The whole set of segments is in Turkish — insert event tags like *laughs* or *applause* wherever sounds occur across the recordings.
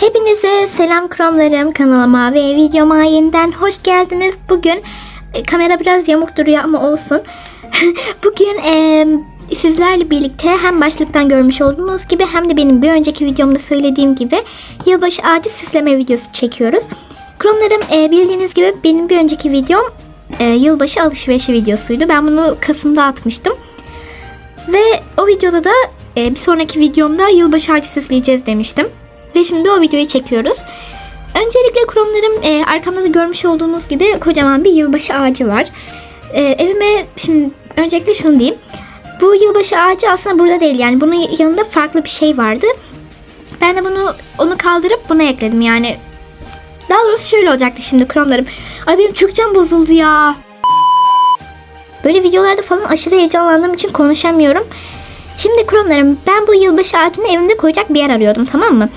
Hepinize selam kromlarım kanalıma ve videoma yeniden hoş geldiniz. Bugün e, kamera biraz yamuk duruyor ama olsun. *laughs* Bugün e, sizlerle birlikte hem başlıktan görmüş olduğunuz gibi hem de benim bir önceki videomda söylediğim gibi yılbaşı ağacı süsleme videosu çekiyoruz. Kromlarım e, bildiğiniz gibi benim bir önceki videom e, yılbaşı alışverişi videosuydu. Ben bunu Kasım'da atmıştım. Ve o videoda da e, bir sonraki videomda yılbaşı ağacı süsleyeceğiz demiştim. Ve şimdi o videoyu çekiyoruz. Öncelikle kromlarım e, arkamda da görmüş olduğunuz gibi kocaman bir yılbaşı ağacı var. E, evime şimdi öncelikle şunu diyeyim. Bu yılbaşı ağacı aslında burada değil yani bunun yanında farklı bir şey vardı. Ben de bunu onu kaldırıp buna ekledim yani. Daha doğrusu şöyle olacaktı şimdi kromlarım. Ay benim Türkçem bozuldu ya. Böyle videolarda falan aşırı heyecanlandığım için konuşamıyorum. Şimdi kromlarım ben bu yılbaşı ağacını evimde koyacak bir yer arıyordum tamam mı?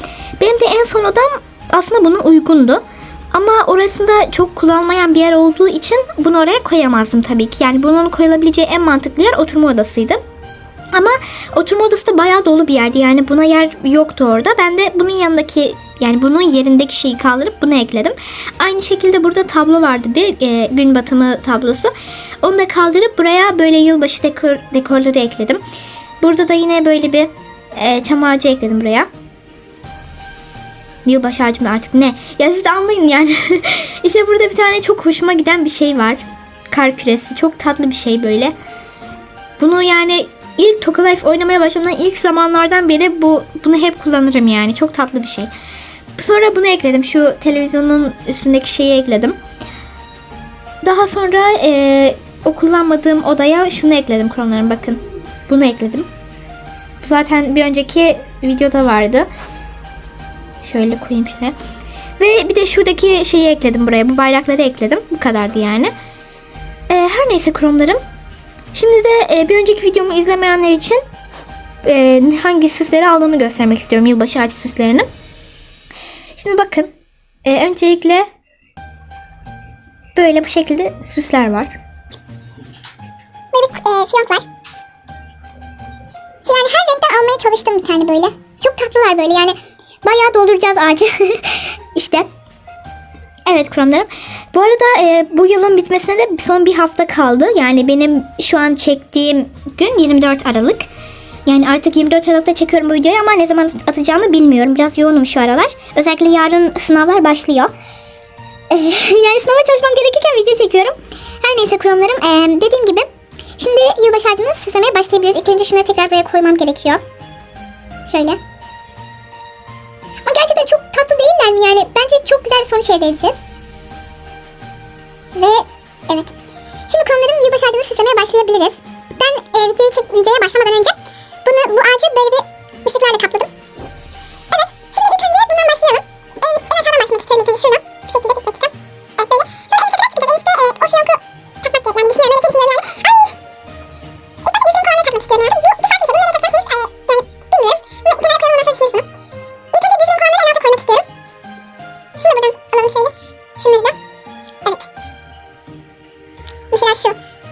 Benim de en son odam aslında buna uygundu. Ama orasında çok kullanılmayan bir yer olduğu için bunu oraya koyamazdım tabii ki. Yani bunun koyulabileceği en mantıklı yer oturma odasıydı. Ama oturma odası da bayağı dolu bir yerdi. Yani buna yer yoktu orada. Ben de bunun yanındaki yani bunun yerindeki şeyi kaldırıp buna ekledim. Aynı şekilde burada tablo vardı bir e, gün batımı tablosu. Onu da kaldırıp buraya böyle yılbaşı dekor, dekorları ekledim. Burada da yine böyle bir e, çam ağacı ekledim buraya. Yılbaşı ağacım da artık ne? Ya siz de anlayın yani. *laughs* işte burada bir tane çok hoşuma giden bir şey var. Kar küresi. Çok tatlı bir şey böyle. Bunu yani ilk Toka Life oynamaya başladığımdan ilk zamanlardan beri bu bunu hep kullanırım yani. Çok tatlı bir şey. Sonra bunu ekledim. Şu televizyonun üstündeki şeyi ekledim. Daha sonra e, o kullanmadığım odaya şunu ekledim kromlarım bakın. Bunu ekledim. Bu zaten bir önceki videoda vardı. Şöyle koyayım şuraya. Ve bir de şuradaki şeyi ekledim buraya. Bu bayrakları ekledim. Bu kadardı yani. E, her neyse kromlarım. Şimdi de e, bir önceki videomu izlemeyenler için e, hangi süsleri aldığımı göstermek istiyorum. Yılbaşı ağacı süslerini. Şimdi bakın. E, öncelikle böyle bu şekilde süsler var. Böyle e, fiyonk var. Yani her renkten almaya çalıştım bir tane böyle. Çok tatlılar böyle yani. Bayağı dolduracağız ağacı. *laughs* İşte. Evet kromlarım. Bu arada e, bu yılın bitmesine de son bir hafta kaldı. Yani benim şu an çektiğim gün 24 Aralık. Yani artık 24 Aralık'ta çekiyorum bu videoyu ama ne zaman atacağımı bilmiyorum. Biraz yoğunum şu aralar. Özellikle yarın sınavlar başlıyor. E, *laughs* yani sınava çalışmam gerekirken video çekiyorum. Her neyse kromlarım. e, dediğim gibi şimdi yılbaşı ağacımızı süslemeye başlayabiliriz. İlk önce şunları tekrar buraya koymam gerekiyor. Şöyle. Ama gerçekten çok tatlı değiller mi yani? Bence çok güzel bir sonuç elde edeceğiz. Ve evet. Şimdi konularım yılbaşı ağacını süslemeye başlayabiliriz. Ben e, videoyu çek, videoya başlamadan önce bunu, bu ağacı böyle bir ışıklarla kapladım.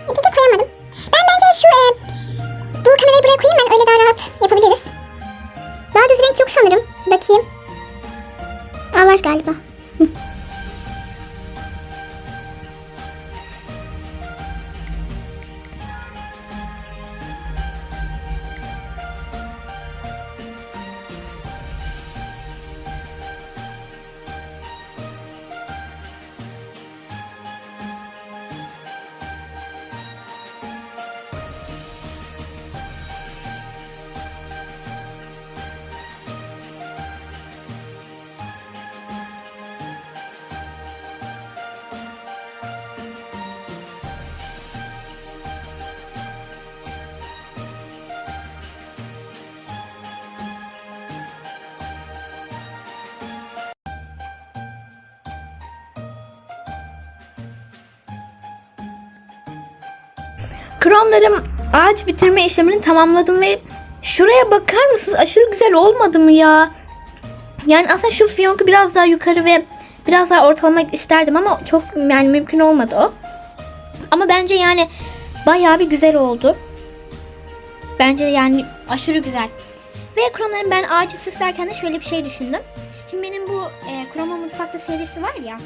Şu. Öteki koyamadım. Ben bence şu e, bu kamerayı buraya koyayım ben öyle daha rahat yapabiliriz. Daha düz renk yok sanırım. Bakayım. Aa var galiba. Kromlarım ağaç bitirme işlemini tamamladım ve şuraya bakar mısınız? Aşırı güzel olmadı mı ya? Yani aslında şu fiyonku biraz daha yukarı ve biraz daha ortalamak isterdim ama çok yani mümkün olmadı o. Ama bence yani bayağı bir güzel oldu. Bence yani aşırı güzel. Ve kromlarım ben ağacı süslerken de şöyle bir şey düşündüm. Şimdi benim bu e, Kroma Mutfakta serisi var ya.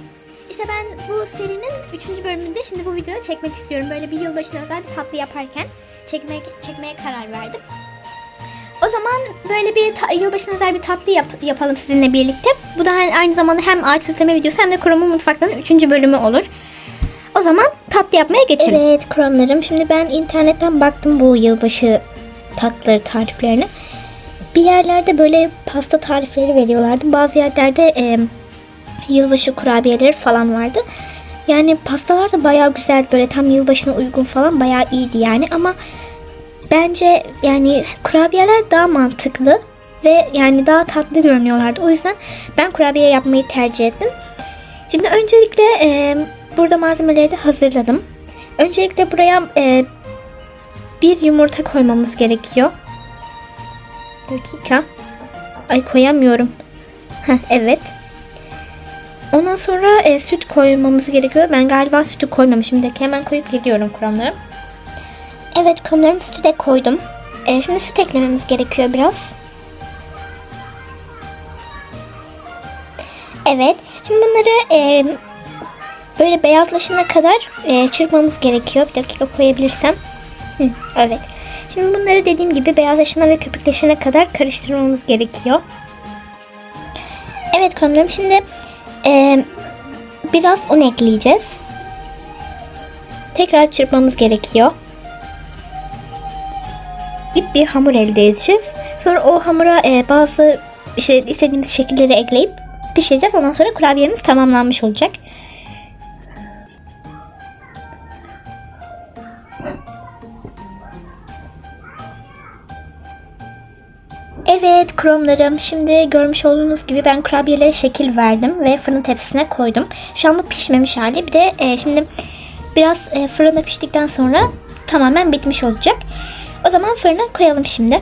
İşte ben bu serinin 3. bölümünde şimdi bu videoda çekmek istiyorum. Böyle bir yılbaşına özel bir tatlı yaparken çekmek, çekmeye karar verdim. O zaman böyle bir ta- yılbaşına özel bir tatlı yap- yapalım sizinle birlikte. Bu da aynı zamanda hem ağaç süsleme videosu hem de Kroma Mutfak'tan 3. bölümü olur. O zaman tatlı yapmaya geçelim. Evet kromlarım. Şimdi ben internetten baktım bu yılbaşı tatlıları tariflerine. Bir yerlerde böyle pasta tarifleri veriyorlardı. Bazı yerlerde e, yılbaşı kurabiyeleri falan vardı. Yani pastalar da bayağı güzel böyle tam yılbaşına uygun falan bayağı iyiydi yani ama bence yani kurabiyeler daha mantıklı ve yani daha tatlı görünüyorlardı. O yüzden ben kurabiye yapmayı tercih ettim. Şimdi öncelikle e, burada malzemeleri de hazırladım. Öncelikle buraya e, bir yumurta koymamız gerekiyor. Dakika. Ay koyamıyorum. Heh, evet. Ondan sonra e, süt koymamız gerekiyor. Ben galiba sütü koymamışım. Bir hemen koyup geliyorum kromlarım. Evet kromlarım sütü de koydum. E, şimdi süt eklememiz gerekiyor biraz. Evet. Şimdi bunları e, böyle beyazlaşana kadar e, çırpmamız gerekiyor. Bir dakika koyabilirsem. Hı, evet. Şimdi bunları dediğim gibi beyazlaşana ve köpükleşene kadar karıştırmamız gerekiyor. Evet kromlarım şimdi e, biraz un ekleyeceğiz. Tekrar çırpmamız gerekiyor. İp bir hamur elde edeceğiz. Sonra o hamura e, bazı işte istediğimiz şekilleri ekleyip pişireceğiz. Ondan sonra kurabiyemiz tamamlanmış olacak. Evet kromlarım şimdi görmüş olduğunuz gibi ben kurabiyelere şekil verdim ve fırın tepsisine koydum. Şu an bu pişmemiş hali bir de e, şimdi biraz e, fırına piştikten sonra tamamen bitmiş olacak. O zaman fırına koyalım şimdi.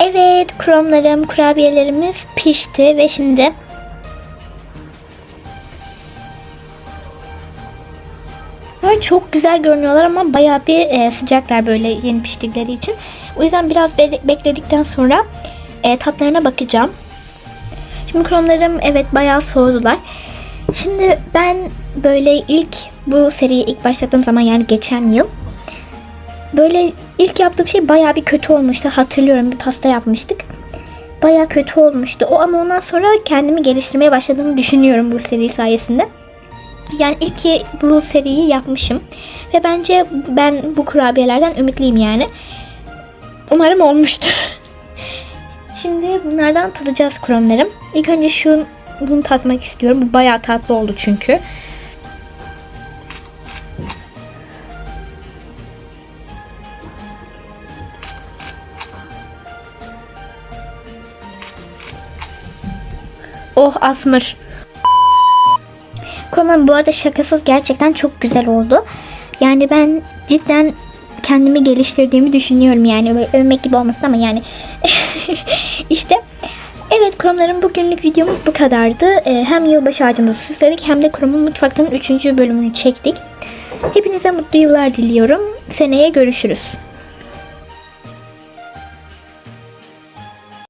Evet kromlarım, kurabiyelerimiz pişti ve şimdi Böyle çok güzel görünüyorlar ama bayağı bir e, sıcaklar böyle yeni piştikleri için. O yüzden biraz be- bekledikten sonra e, tatlarına bakacağım. Şimdi kromlarım evet bayağı soğudular. Şimdi ben böyle ilk bu seriyi ilk başladığım zaman yani geçen yıl böyle ilk yaptığım şey bayağı bir kötü olmuştu. Hatırlıyorum bir pasta yapmıştık. Bayağı kötü olmuştu. O ama ondan sonra kendimi geliştirmeye başladığımı düşünüyorum bu seri sayesinde. Yani ilk bu seriyi yapmışım. Ve bence ben bu kurabiyelerden ümitliyim yani. Umarım olmuştur. *laughs* Şimdi bunlardan tadacağız kromlarım. İlk önce şu bunu tatmak istiyorum. Bu bayağı tatlı oldu çünkü. Oh asmır. Kromlar bu arada şakasız gerçekten çok güzel oldu. Yani ben cidden kendimi geliştirdiğimi düşünüyorum yani böyle övmek gibi olmasın ama yani *laughs* işte evet kromların bugünlük videomuz bu kadardı. Ee, hem yılbaşı ağacımızı süsledik hem de kromun mutfaktan 3. bölümünü çektik. Hepinize mutlu yıllar diliyorum. Seneye görüşürüz.